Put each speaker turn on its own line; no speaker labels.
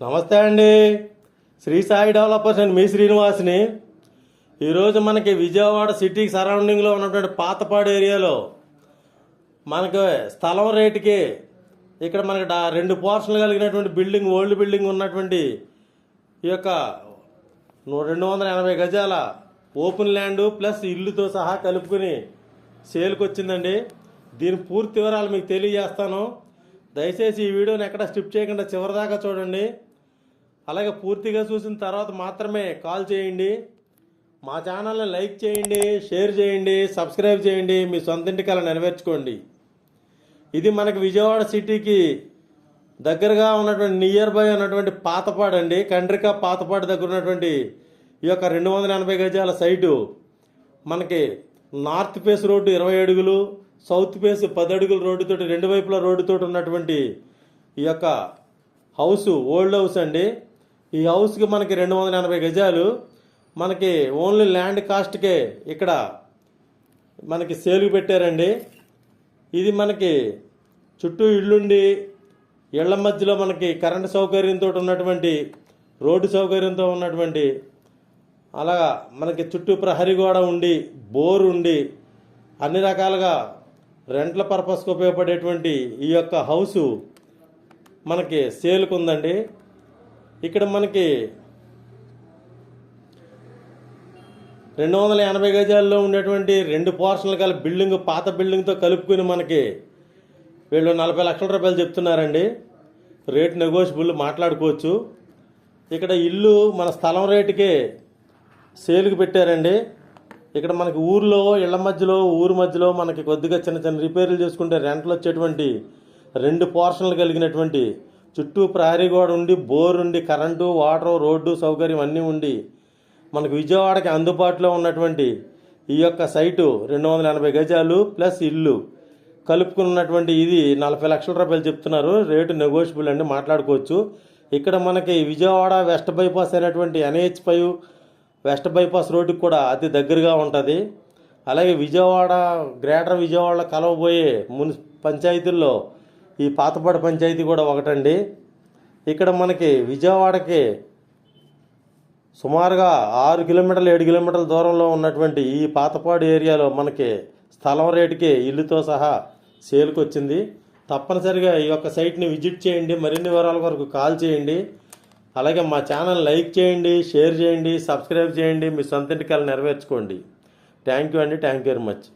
నమస్తే అండి. Shri Sai developers and మీ శ్రీనివాస్ని. ఈరోజు మనకి విజయవాడ సిటీకి సరౌండింగ్లో ఉన్నటువంటి పాతపాడు ఏరియాలో మనకు స్థలం రేటుకి ఇక్కడ మనకి రెండు పోర్షన్లు కలిగినటువంటి బిల్డింగ్ ఓల్డ్ బిల్డింగ్ ఉన్నటువంటి ఈ యొక్క రెండు వందల ఎనభై గజాల ఓపెన్ ల్యాండ్ ప్లస్ ఇల్లుతో సహా కలుపుకుని సేల్కి వచ్చిందండి దీని పూర్తి వివరాలు మీకు తెలియజేస్తాను. దయచేసి ఈ వీడియోని ఎక్కడ స్టిప్ చేయకుండా చివరిదాకా చూడండి. అలాగే పూర్తిగా చూసిన తర్వాత మాత్రమే కాల్ చేయండి. మా ఛానల్ని లైక్ చేయండి షేర్ చేయండి సబ్స్క్రైబ్ చేయండి మీ సొంత ఇంటి కళ నెరవేర్చుకోండి. ఇది మనకి విజయవాడ సిటీకి దగ్గరగా ఉన్నటువంటి నియర్ బై ఉన్నటువంటి పాతపాడు అండి. కండ్రిక పాతపాడు దగ్గర ఉన్నటువంటి ఈ యొక్క రెండు వందల ఎనభై గజాల సైటు. మనకి నార్త్ ఫేస్ రోడ్డు ఇరవై అడుగులు సౌత్ ఫేస్ పది అడుగుల రోడ్డుతోటి రెండు వైపుల రోడ్డుతోటి ఉన్నటువంటి ఈ యొక్క హౌస్ ఓల్డ్ హౌస్ అండి. ఈ హౌస్కి మనకి రెండు వందల ఎనభై గజాలు. మనకి ఓన్లీ ల్యాండ్ కాస్ట్కే ఇక్కడ మనకి సేలు పెట్టారండి. ఇది మనకి చుట్టూ ఇళ్ళుండి ఇళ్ళ మధ్యలో మనకి కరెంటు సౌకర్యంతో ఉన్నటువంటి రోడ్డు సౌకర్యంతో ఉన్నటువంటి అలాగా మనకి చుట్టూ ప్రహరీ గోడ ఉండి బోర్ ఉండి అన్ని రకాలుగా రెంట్ల పర్పస్కి ఉపయోగపడేటువంటి ఈ యొక్క హౌసు మనకి సేల్కు ఉందండి ఇక్కడ మనకి రెండు వందల ఎనభై గజాల్లో ఉండేటువంటి రెండు పోర్షన్లు గల బిల్డింగ్ పాత బిల్డింగ్తో కలుపుకుని మనకి వీళ్ళు నలభై లక్షల రూపాయలు చెప్తున్నారండి. రేట్ నెగోషియబుల్ మాట్లాడుకోవచ్చు. ఇక్కడ ఇల్లు మన స్థలం రేటుకే సేల్కి పెట్టారండి. ఇక్కడ మనకి ఊర్లో ఇళ్ళ మధ్యలో ఊరు మధ్యలో మనకి కొద్దిగా చిన్న చిన్న రిపేర్లు చేసుకుంటే రెంట్లు వచ్చేటువంటి రెండు పోర్షన్లు కలిగినటువంటి చుట్టూ ప్రహరీ గోడ ఉండి బోర్ ఉండి కరెంటు వాటర్ రోడ్డు సౌకర్యం అన్నీ ఉండి మనకు విజయవాడకి అందుబాటులో ఉన్నటువంటి ఈ యొక్క సైటు రెండు వందల ఎనభై గజాలు ప్లస్ ఇల్లు. కలుపుకున్నటువంటి ఇది నలభై లక్షల రూపాయలు చెప్తున్నారు. రేటు నెగోషియబుల్ అండి మాట్లాడుకోవచ్చు. ఇక్కడ మనకి విజయవాడ వెస్ట్ బైపాస్ అయినటువంటి ఎన్హెచ్ ఫైవ్ వెస్ట్ బైపాస్ రోడ్డుకి కూడా అతి దగ్గరగా ఉంటుంది. అలాగే విజయవాడ గ్రేటర్ విజయవాడలో కలవబోయే మున్సి పంచాయతీల్లో ఈ పాతపాడు పంచాయతీ కూడా ఒకటండి. ఇక్కడ మనకి విజయవాడకి సుమారుగా ఆరు కిలోమీటర్లు ఏడు కిలోమీటర్ల దూరంలో ఉన్నటువంటి ఈ పాతపాడు ఏరియాలో మనకి స్థలం రేటుకి ఇల్లుతో సహా సేల్కి వచ్చింది తప్పనిసరిగా ఈ యొక్క సైట్ని విజిట్ చేయండి. మరిన్ని వివరాల వరకు కాల్ చేయండి. అలాగే మా ఛానల్ లైక్ చేయండి షేర్ చేయండి సబ్స్క్రైబ్ చేయండి. మీ సొంత ఇంటికి నెరవేర్చుకోండి. థ్యాంక్ యూ అండి. Thank you very much.